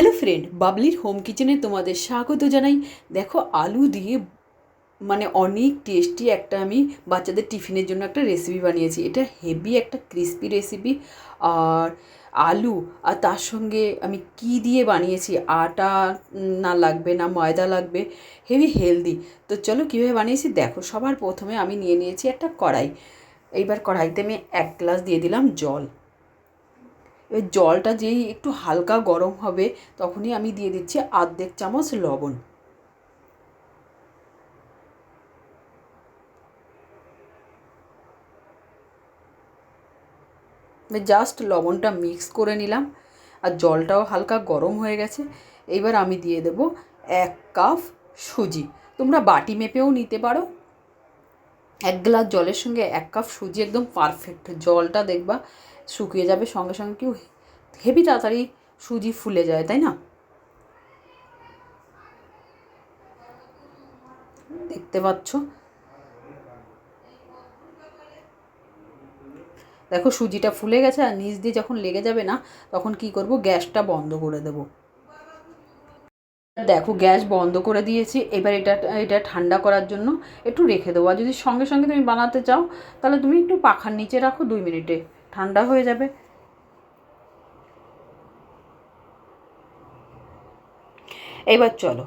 Hello friend বাবলির home কিচেনে তোমাদের স্বাগত জানাই। দেখো, আলু দিয়ে মানে অনেক টেস্টি একটা আমি বাচ্চাদের টিফিনের জন্য একটা রেসিপি বানিয়েছি। এটা হেভি একটা ক্রিস্পি রেসিপি আর আলু আর তার সঙ্গে আমি কি দিয়ে বানিয়েছি? আটা না লাগবে না, ময়দা লাগবে হেভি হেলদি তো চলো কীভাবে বানিয়েছি? দেখো, সবার প্রথমে আমি নিয়ে নিয়েছি একটা কড়াই। এইবার কড়াইতে আমি এক গ্লাস দিয়ে দিলাম জল। এবার জলটা যেই একটু হালকা গরম হবে, তখনই আমি দিয়ে দিচ্ছি আর্ধেক চামচ লবণ। জাস্ট লবণটা মিক্স করে নিলাম, আর জলটাও হালকা গরম হয়ে গেছে। এইবার আমি দিয়ে দেব এক কাপ সুজি। তোমরা বাটি মেপেও নিতে পারো। এক গ্লাস জলের সঙ্গে এক কাপ সুজি একদম পারফেক্ট জলটা দেখবা শুকিয়ে যাবে, সঙ্গে সঙ্গে কেউ হেভি তাড়াতাড়ি সুজি ফুলে যায়, তাই না? দেখতে পাচ্ছ? দেখো সুজিটা ফুলে গেছে আর নিচ দিয়ে যখন লেগে যাবে না, তখন কি করব? গ্যাসটা বন্ধ করে দেব। দেখো গ্যাস বন্ধ করে দিয়েছি, এবার এটা এটা ঠান্ডা করার জন্য একটু রেখে দেবো। আর যদি সঙ্গে সঙ্গে তুমি বানাতে চাও, তাহলে তুমি একটু পাখার নিচে রাখো দুই মিনিটে। ঠান্ডা হয়ে যাবে। এবার চলো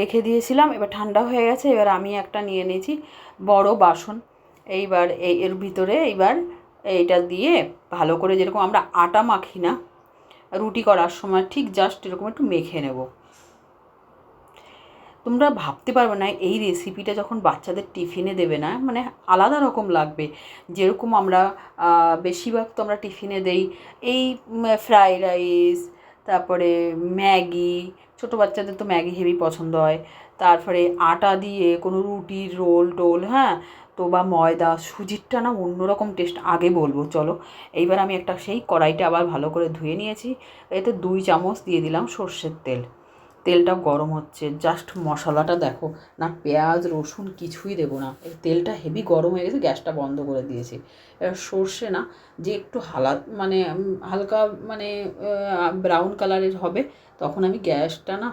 রেখে দিয়েছিলাম, এবার ঠান্ডা হয়ে গেছে, এবার আমি একটা নিয়ে নিয়েছি বড় বাসন। এইবার এই এর ভিতরে এইবার এইটা দিয়ে ভালো করে যেরকম আমরা আটা মাখি না, রুটি করার সময় ঠিক জাস্ট এরকম একটু মেখে নেব। তোমরা ভাবতে পারবে না, এই রেসিপিটা যখন বাচ্চাদের টিফিনে দেবে না মানে আলাদা রকম লাগবে। যেরকম আমরা বেশিরভাগ তো আমরা টিফিনে দেই এই ফ্রাইড রাইস তারপরে ম্যাগি, ছোটো বাচ্চাদের তো ম্যাগি হেভি পছন্দ হয়। তারপরে আটা দিয়ে কোনো রুটি রোল টোল হ্যাঁ? তো বা ময়দা, সুজিরটা না অন্যরকম টেস্ট আগে বলব, চলো। এইবার আমি একটা সেই কড়াইটা আবার ভালো করে ধুয়ে নিয়েছি। এতে দুই চামচ দিয়ে দিলাম সর্ষের তেল। তেলটা গরম হচ্ছে। জাস্ট মশলাটা দেখো, না পেঁয়াজ, রসুন কিছুই দেবো না। এই তেলটা হেভি গরম হয়ে গেছে, গ্যাসটা বন্ধ করে দিয়েছি। এবার সর্ষে না, যে একটু হালা মানে হালকা মানে ব্রাউন কালারের হবে, তখন আমি গ্যাসটা না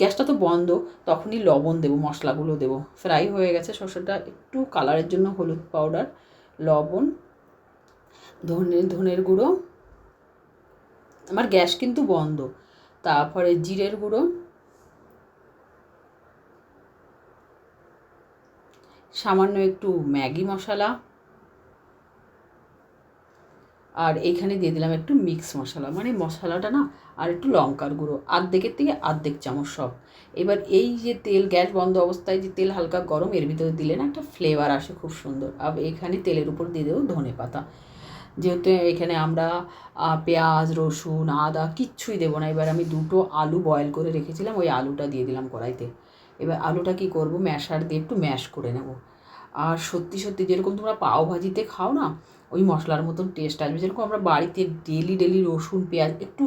গ্যাসটা তো বন্ধ, তখনই লবণ দেবো, মশলাগুলো দেবো। ফ্রাই হয়ে গেছে সর্ষেটা, একটু কালারের জন্য হলুদ পাউডার লবণ, ধনে, ধনের গুঁড়ো। আমার গ্যাস কিন্তু বন্ধ। তারপরে জিরের গুঁড়ো। সামান্য একটু ম্যাগি মশলা। আর এখানে দিয়ে দিলাম একটু মিক্স মশলা। মানে মশলাটা না, আর একটু লঙ্কার গুঁড়ো। আর্ধেকের থেকে আর্ধেক চামচ সব। এবার এই যে তেল, গ্যাস বন্ধ অবস্থায় যে তেল হালকা গরম, এর ভিতরে দিলে না একটা ফ্লেভার আসে খুব সুন্দর। আর এখানে তেলের উপর দিয়ে দেবো ধনে পাতা যেহেতু এখানে আমরা পেঁয়াজ, রসুন, আদা কিচ্ছুই দেবো না। এবার আমি দুটো আলু বয়েল করে রেখেছিলাম, ওই আলুটা দিয়ে দিলাম কড়াইতে। এবার আলুটা কি করব, ম্যাশার দিয়ে একটু ম্যাশ করে নেব। আর সত্যি সত্যি যেরকম তোমরা পাও ভাজিতে খাও না, ওই মশলার মতন টেস্ট আসবে। যেরকম আমরা বাড়িতে ডেলি ডেলি রসুন, পেঁয়াজ একটু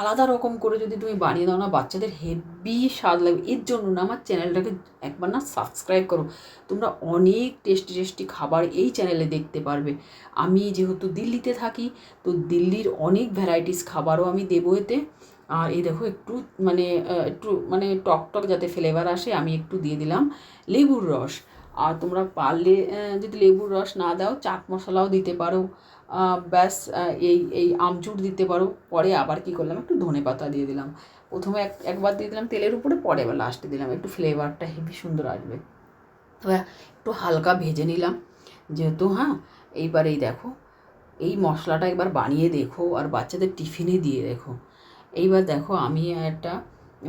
আলাদা রকম করে যদি তুমি বানিয়ে দাও না, বাচ্চাদের হেভি স্বাদ লাগবে। এর জন্য না আমার চ্যানেলটাকে একবার না সাবস্ক্রাইব করো। তোমরা অনেক টেস্টি টেস্টি খাবার এই চ্যানেলে দেখতে পারবে। আমি যেহেতু দিল্লিতে থাকি, তো দিল্লির অনেক ভ্যারাইটিস খাবারও আমি দেবো এতে। আর এই দেখো, একটু মানে একটু মানে টক টক যাতে ফ্লেভার আসে, আমি একটু দিয়ে দিলাম লেবুর রস। আর তোমরা পারলে যদি লেবুর রস না দাও, চাট মশলাও দিতে পারো। ব্যাস এই এই আমচুর দিতে পারো। পরে আবার কি করলাম? একটু ধনে পাতা দিয়ে দিলাম। প্রথমে এক, একবার দিয়ে দিলাম তেলের উপরে, পরে আবার লাস্টে দিলাম। একটু ফ্লেভারটা হেভি সুন্দর আসবে। এবার একটু হালকা ভেজে নিলাম। যেহেতু হ্যাঁ এইবার এই দেখো, এই মশলাটা একবার বানিয়ে দেখো আর বাচ্চাদের টিফিনে দিয়ে দেখো। এইবার দেখো আমি একটা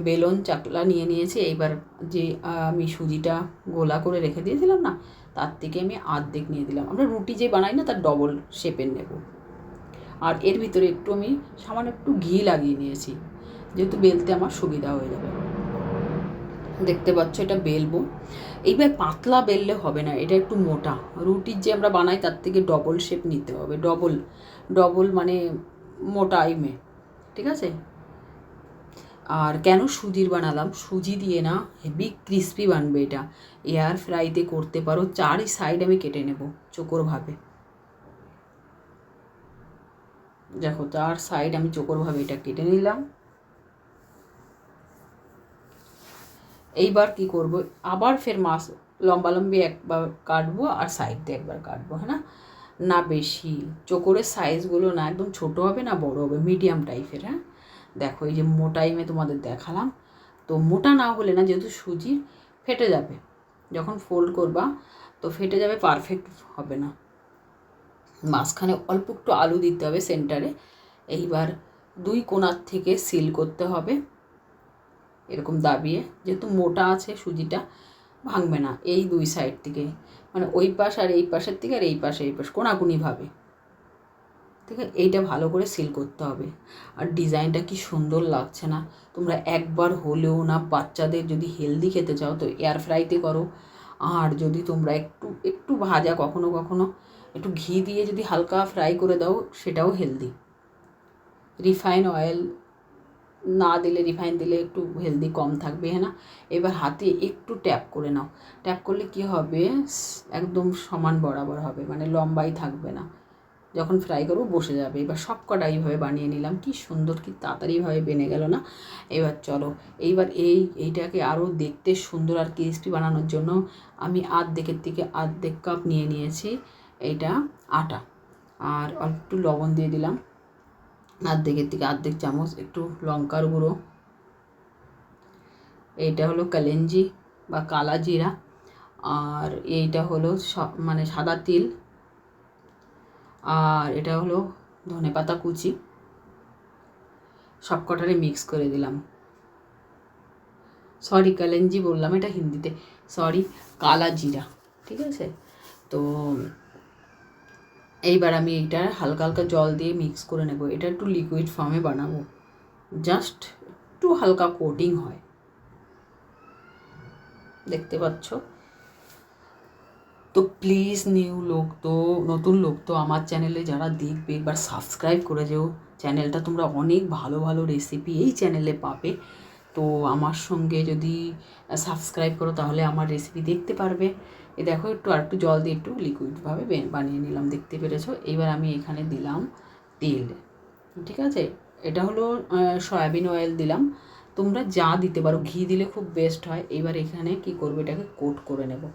বেলন চাকলা নিয়ে নিয়েছি। এইবার যে আমি সুজিটা গোলা করে রেখে দিয়েছিলাম না, তার থেকে আমি আর্ধেক নিয়ে দিলাম। আমরা রুটি যে বানাই না, তার ডবল শেপের নেব। আর এর ভিতরে একটু আমি সামান্য একটু ঘি লাগিয়ে নিয়েছি, যেহেতু বেলতে আমার সুবিধা হয়ে যাবে। দেখতে পাচ্ছ এটা বেলবো। এইবার পাতলা বেললে হবে না, এটা একটু মোটা। রুটির যে আমরা বানাই, তার থেকে ডবল শেপ নিতে হবে। ডবল ডবল মানে মোটা আইমে, ঠিক আছে? আর কেন সুজির বানালাম? সুজি দিয়ে না হেভি ক্রিস্পি বানবে এটা। এয়ার ফ্রাইতে করতে পারো, চারই সাইড আমি কেটে নেব চোকরভাবে। দেখো, চার সাইড আমি চোকরভাবে এটা কেটে নিলাম। এইবার কি করব? আবার ফের মাছ লম্বা লম্বি একবার কাটবো আর সাইড দিয়ে একবার কাটবো হ্যাঁ না? না বেশি। চোকরের সাইজগুলো না একদম ছোট হবে না বড় হবে মিডিয়াম টাইপের হ্যাঁ? দেখো, এই যে মোটা মোটাইমে তোমাদের দেখালাম। তো মোটা না হলে না যেহেতু সুজির ফেটে যাবে। যখন ফোল্ড করবা, তো ফেটে যাবে পারফেক্ট হবে না। মাঝখানে অল্প একটু আলু দিতে হবে সেন্টারে এইবার দুই কোণার থেকে সিল করতে হবে। এরকম দাবিয়ে। যেহেতু মোটা আছে, সুজিটা ভাঙবে না। এই দুই সাইড থেকে। মানে ওই পাশ আর এই পাশের থেকে আর এই পাশে, এই পাশ কোনাকুনিভাবে ঠিক আছে এইটা ভালো করে সিল করতে হবে। আর ডিজাইনটা কি সুন্দর লাগছে না। তোমরা একবার হলেও না বাচ্চাদের যদি হেলদি খেতে চাও তো এয়ার ফ্রাইতে করো। আর যদি তোমরা একটু একটু ভাজা কখনো কখনো একটু ঘি দিয়ে যদি হালকা ফ্রাই করে দাও, সেটাও হেলদি রিফাইন অয়েল না দিলে রিফাইন দিলে একটু হেলদি কম থাকবে হ্যাঁ না? এবার হাতে একটু ট্যাপ করে নাও। ট্যাপ করলে কি হবে? একদম সমান বরাবর হবে মানে লম্বাই থাকবে না। যখন ফ্রাই করব বসে যাবে। এবার সব কটা এইভাবে বানিয়ে নিলাম। কি সুন্দর, কি তাড়াতাড়িভাবে বেনে গেল না? এবার চলো, এইবার এই, এইটাকে আরও দেখতে সুন্দর আর ক্রিস্পি বানানোর জন্য আমি আর্ধেকের থেকে আর্ধেক কাপ নিয়ে নিয়েছি এইটা আটা। আর অল্প একটু লবণ দিয়ে দিলাম। আর্ধেকের থেকে আর্ধেক চামচ একটু লঙ্কার গুঁড়ো। এইটা হলো কালেঞ্জি বা কালা জিরা। আর এইটা হলো মানে সাদা তিল। আর এটা হলো ধনে পাতা কুচি। সব কটারে মিক্স করে দিলাম। সরি কালেঞ্জি বললাম এটা হিন্দিতে। সরি কালা জিরা, ঠিক আছে? তো এইবার আমি এইটা হালকা হালকা জল দিয়ে মিক্স করে নেব। এটা একটু লিকুইড ফর্মে বানাবো। জাস্ট একটু হালকা কোটিং হয়। দেখতে পাচ্ছ? তো প্লিজ নিউ লোক তো, নতুন লোক তো আমার চ্যানেলে যারা দেখবে, একবার সাবস্ক্রাইব করে যেও। চ্যানেলটা তোমরা অনেক ভালো ভালো রেসিপি এই চ্যানেলে পাবে। তো আমার সঙ্গে যদি সাবস্ক্রাইব করো তাহলে আমার রেসিপি দেখতে পারবে। এ দেখো একটু আর একটু জল দিয়ে একটু লিকুইডভাবে বানিয়ে নিলাম, দেখতে পেরেছ? এবার আমি এখানে দিলাম তেল, ঠিক আছে? এটা হলো সয়াবিন অয়েল দিলাম। তোমরা যা দিতে পারো, ঘি দিলে খুব বেস্ট হয়। এবার এখানে কি করবে, এটাকে কোট করে নেব।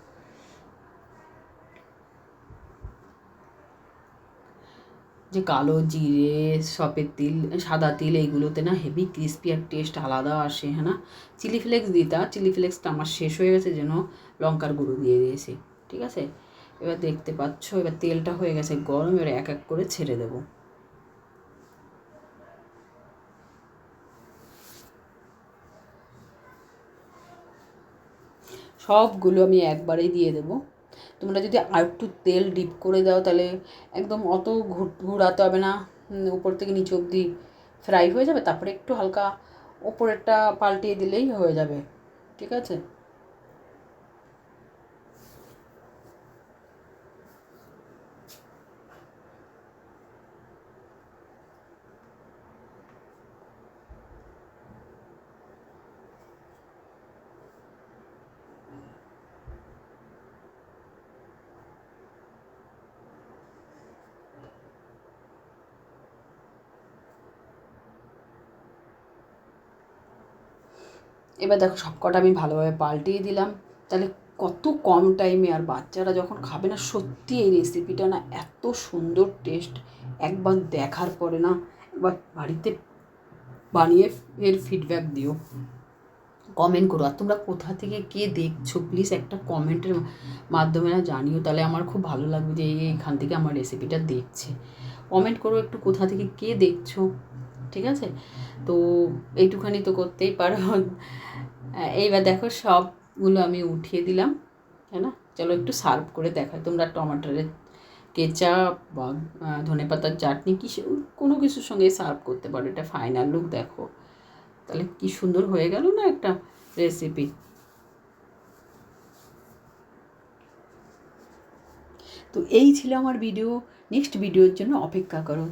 যে কালো জিরে সপের তিল, সাদা তিল, এইগুলোতে না হেভি ক্রিস্পি আর টেস্ট আলাদা আসে হ্যাঁ না? চিলি ফ্লেক্স দিতা চিলি ফ্লেক্সটা আমার শেষ হয়ে গেছে যেন লঙ্কার গুঁড়ো দিয়ে দিয়েছি, ঠিক আছে? এবার দেখতে পাচ্ছ, এবার তেলটা হয়ে গেছে গরম, এবার এক এক করে ছেড়ে দেবো। সবগুলো আমি একবারেই দিয়ে দেবো। তোমরা যদি আর একটু তেল ডিপ করে দাও, তাহলে একদম অত ঘুরাতে হবে না। উপর থেকে নিচে অবধি ফ্রাই হয়ে যাবে। তারপরে একটু হালকা ওপরেরটা পাল্টিয়ে দিলেই হয়ে যাবে। ঠিক আছে? এবার দেখো সব কটা আমি ভালোভাবে পাল্টিয়ে দিলাম। তাহলে কত কম টাইমে আর বাচ্চারা যখন খাবে না, সত্যি এই রেসিপিটা না এত সুন্দর টেস্ট একবার দেখার পরে না একবার বাড়িতে বানিয়ে এর ফিডব্যাক দিও। কমেন্ট করো। আর তোমরা কোথা থেকে কে দেখছ? প্লিজ একটা কমেন্টের মাধ্যমে না জানিও। তাহলে আমার খুব ভালো লাগবে যে এইখান থেকে আমার রেসিপিটা দেখছে। কমেন্ট করো একটু কোথা থেকে কে দেখছ? ঠিক আছে? তো এইটুখানি তো করতেই পারো। এইবার দেখো সবগুলো আমি উঠিয়ে দিলাম হ্যাঁ না? চলো একটু সার্ভ করে দেখাই। তোমরা টমাটারের কেচা বা ধনে পাতার চাটনি কি কোনো কিছুর সঙ্গে সার্ভ করতে পারো। এটা ফাইনাল লুক দেখো। তাহলে কি সুন্দর হয়ে গেল না একটা রেসিপি তো এই ছিল আমার ভিডিও নেক্সট ভিডিওর জন্য অপেক্ষা করো।